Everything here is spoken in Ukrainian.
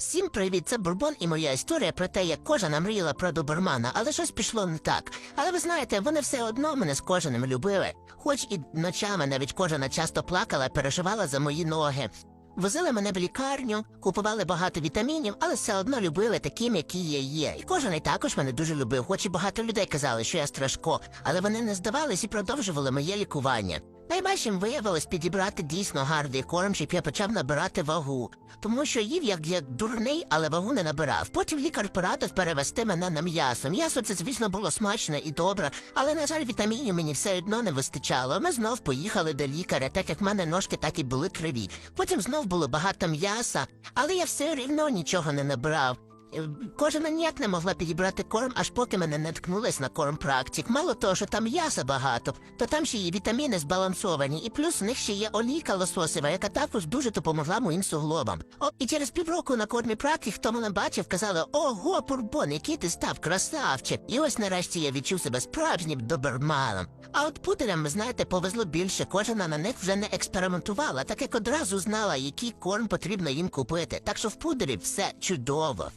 Всім привіт, це Бурбон і моя історія про те, як кожана мріяла про добермана, але щось пішло не так. Але ви знаєте, вони все одно мене з кожаним любили. Хоч і ночами навіть кожана часто плакала переживала за мої ноги. Возили мене в лікарню, купували багато вітамінів, але все одно любили таким, які я є. І кожен також мене дуже любив, хоч і багато людей казали, що я страшко, але вони не здавались і продовжували моє лікування. Найважчим виявилось підібрати дійсно гарний корм, щоб я почав набирати вагу, тому що їв як, як дурний, але вагу не набирав. Потім лікар порадив перевести мене на м'ясо. М'ясо це, звісно, було смачне і добре, але, на жаль, вітамінів мені все одно не вистачало. Ми знов поїхали до лікаря, так як в мене ножки так і були криві. Потім знов було багато м'яса, але я все рівно нічого не набрав. Е, Кожена ніяк не могла підібрати корм, аж поки мене не ткнулись на корм практик. Мало того, що там м'яса багато, то там ще є вітаміни збалансовані, і плюс у них ще є олійка лососева, яка також дуже допомогла моїм суглобам. О, і через півроку на кормі практик, хто мене бачив, казали Ого, Бурбон, який ти став красавчик. І ось нарешті я відчув себе справжнім доберманом. А от пуделям, знаєте, повезло більше, кожна на них вже не експериментувала, так як одразу знала, який корм потрібно їм купити. Так що в пудері все чудово.